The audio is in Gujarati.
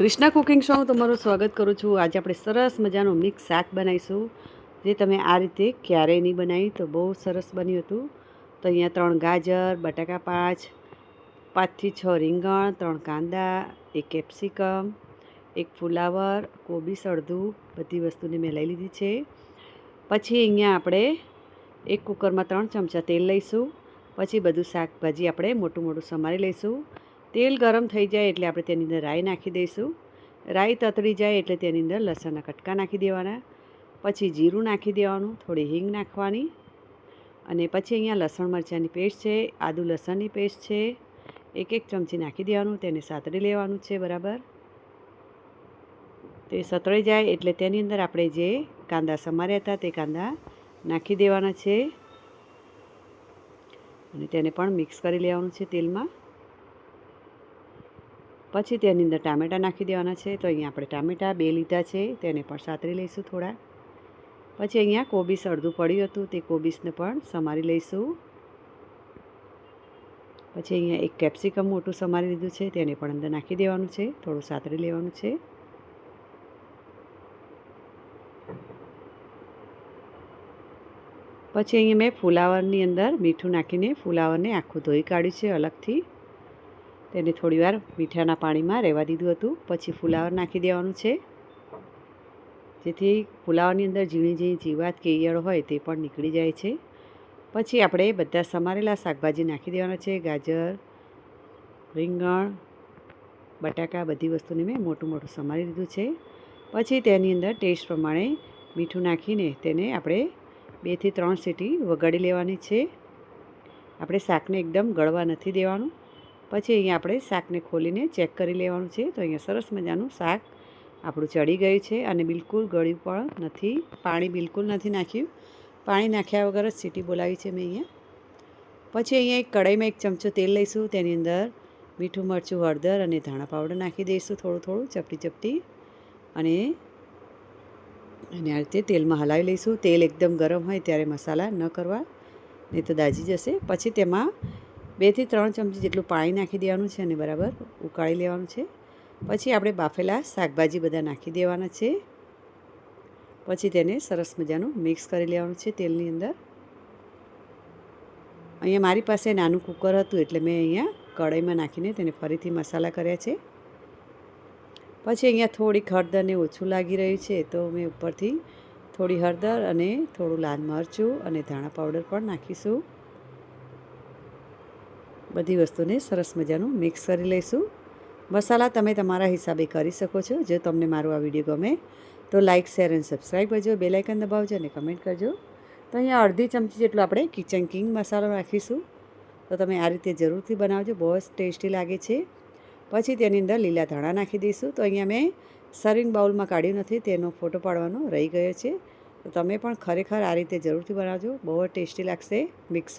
કૃષ્ણા કુકિંગ શો તમારું સ્વાગત કરું છું. આજે આપણે સરસ મજાનું મિક્સ શાક બનાવીશું, જે તમે આ રીતે ક્યારેય નહીં બનાવી, તો બહુ સરસ બન્યું હતું. તો અહીંયા ત્રણ ગાજર, બટાકા પાંચ, પાંચથી છ રીંગણ, ત્રણ કાંદા, એક કેપ્સિકમ, એક ફુલાવર, કોબી સળધું બધી વસ્તુને મેં લઈ લીધી છે. પછી અહીંયા આપણે એક કુકરમાં ત્રણ ચમચા તેલ લઈશું. પછી બધું શાકભાજી આપણે મોટું મોટું સમારી લઈશું. તેલ ગરમ થઈ જાય એટલે આપણે તેની અંદર રાઈ નાખી દઈશું. રાઈ તતડી જાય એટલે તેની અંદર લસણના કટકા નાખી દેવાના. પછી જીરું નાખી દેવાનું, થોડી હિંગ નાખવાની. અને પછી અહીંયા લસણ મરચાંની પેસ્ટ છે, આદુ લસણની પેસ્ટ છે. એક એક ચમચી નાખી દેવાનું, તેને સાતડી લેવાનું છે બરાબર. તે સતળી જાય એટલે તેની અંદર આપણે જે કાંદા સમાર્યા હતા તે કાંદા નાખી દેવાના છે. અને તેને પણ મિક્સ કરી લેવાનું છે તેલમાં. પછી તેની અંદર ટામેટાં નાખી દેવાના છે. તો અહીંયા આપણે ટામેટાં બે લીધા છે. તેને પણ સાતરી લઈશું થોડા. પછી અહીંયા કોબીસ અડધું પડ્યું હતું. તે કોબીસને પણ સમારી લઈશું. પછી અહીંયા એક કેપ્સિકમ મોટું સમારી લીધું છે. તેને પણ અંદર નાખી દેવાનું છે. થોડું સાતરી લેવાનું છે. પછી અહીંયા મેં ફુલાવરની અંદર મીઠું નાખીને ફુલાવરને આખું ધોઈ કાઢ્યું છે અલગથી. તેને થોડીવાર મીઠાના પાણીમાં રહેવા દીધું હતું. પછી ફુલાવર નાખી દેવાનું છે. જેથી ફુલાવરની અંદર ઝીણી ઝીણી જીવાત કે ઈયળ હોય તે પણ નીકળી જાય છે. પછી આપણે બધા સમારેલા શાકભાજી નાખી દેવાના છે. ગાજર, રીંગણ, બટાકા બધી વસ્તુને મેં મોટું મોટું સમારી દીધું છે. પછી તેની અંદર ટેસ્ટ પ્રમાણે મીઠું નાખીને તેને આપણે બેથી ત્રણ સીટી વગાડી લેવાની છે. આપણે શાકને એકદમ ગળવા નથી દેવાનું. પછી અહીંયા આપણે શાકને ખોલીને ચેક કરી લેવાનું છે. તો અહીંયા સરસ મજાનું શાક આપણું ચડી ગયું છે અને બિલકુલ ગળ્યું પણ નથી. પાણી બિલકુલ નથી નાખ્યું. પાણી નાખ્યા વગર જ સીટી બોલાવી છે મેં અહીંયા. પછી અહીંયા એક કઢાઈમાં એક ચમચો તેલ લઈશું. તેની અંદર મીઠું, મરચું, હળદર અને ધાણા પાવડર નાખી દઈશું થોડું થોડું, ચપટી ચપટી. અને અને આ રીતે તેલમાં હલાવી લઈશું. તેલ એકદમ ગરમ હોય ત્યારે મસાલા ન કરવા, નહીં તો દાજી જશે. પછી તેમાં બેથી ત્રણ ચમચી જેટલું પાણી નાખી દેવાનું છે અને બરાબર ઉકાળી લેવાનું છે. પછી આપણે બાફેલા શાકભાજી બધા નાખી દેવાના છે. પછી તેને સરસ મજાનું મિક્સ કરી લેવાનું છે તેલની અંદર. અહીંયા મારી પાસે નાનું કુકર હતું એટલે મેં અહીંયા કઢાઈમાં નાખીને તેને ફરીથી મસાલા કર્યા છે. પછી અહીંયા થોડીક હળદરને ઓછું લાગી રહ્યું છે તો મેં ઉપરથી થોડી હળદર અને થોડું લાલ મરચું અને ધાણા પાવડર પણ નાખીશું. બધી વસ્તુને સરસ મજાનું મિક્સ કરી લઈશું. મસાલા તમે તમારા હિસાબે કરી શકો છો. જો તમને મારો આ વીડિયો ગમે, તો લાઇક શેર અને સબસ્ક્રાઈબ કરજો. બેલાઇકન દબાવજો અને કમેન્ટ કરજો. તો અહીંયા અડધી ચમચી જેટલું આપણે કિચન કિંગ મસાલો નાખીશું. તો તમે આ રીતે જરૂરથી બનાવજો. બહુ જ ટેસ્ટી લાગે છે. પછી તેની અંદર લીલા ધાણા નાખી દઈશું. તો અહીંયા મેં સર્વિંગ બાઉલમાં કાઢ્યું નથી. તેનો ફોટો પાડવાનો રહી ગયો છે. તો તમે પણ ખરેખર આ રીતે જરૂરથી બનાવજો. બહુ ટેસ્ટી લાગશે મિક્સ.